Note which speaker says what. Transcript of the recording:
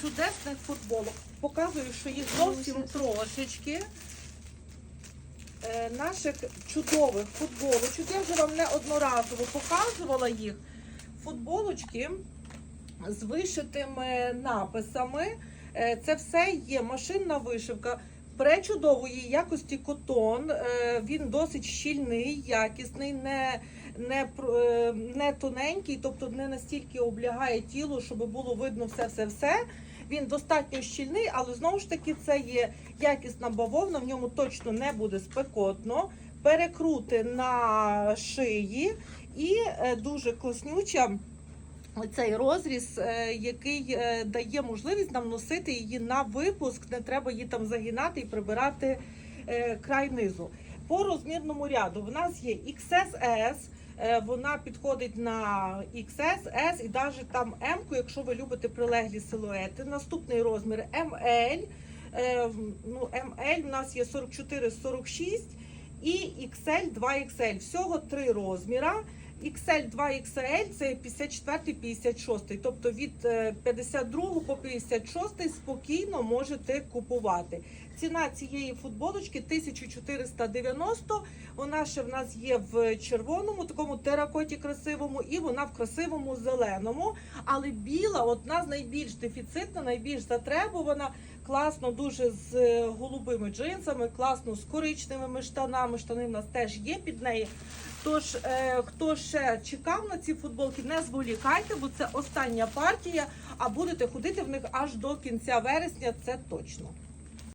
Speaker 1: чудесних футболок. Показую, що їх зовсім трошечки. Е, Наших чудових футболочок. Я вже вам неодноразово показувала їх. Футболочки з вишитими написами. Е, Це все є машинна вишивка. Пречудової якості котон. Е, Він досить щільний, якісний, не, не, е, не тоненький, тобто не настільки облягає тіло, щоб було видно все-все-все. Він достатньо щільний, але знову ж таки це є якісна бавовна, в ньому точно не буде спекотно. Перекрути на шиї і е, дуже класнюча. Оцей розріз, е, який е, дає можливість нам носити її на випуск, не треба її там загинати і прибирати е, край низу. По розмірному ряду в нас є XSS, вона підходить на XS, S і навіть там M, якщо ви любите прилеглі силуети. Наступний розмір ML. Ну, ML у нас є 44-46 і XL 2XL. Всього три розміра. XL 2XL це 54-56, тобто від е, 52 по 56 спокійно можете купувати. Ціна цієї футболочки 1490. Вона ще в нас є в червоному, такому теракоті красивому, і вона в красивому зеленому. Але біла одна з найбільш дефіцитна, найбільш затребувана. Класно дуже з голубими джинсами, класно з коричневими штанами. Штани в нас теж є під неї. Тож, е, хто ще чекав на ці футболки, не зволікайте, бо це остання партія, а будете ходити в них аж до кінця вересня, це точно.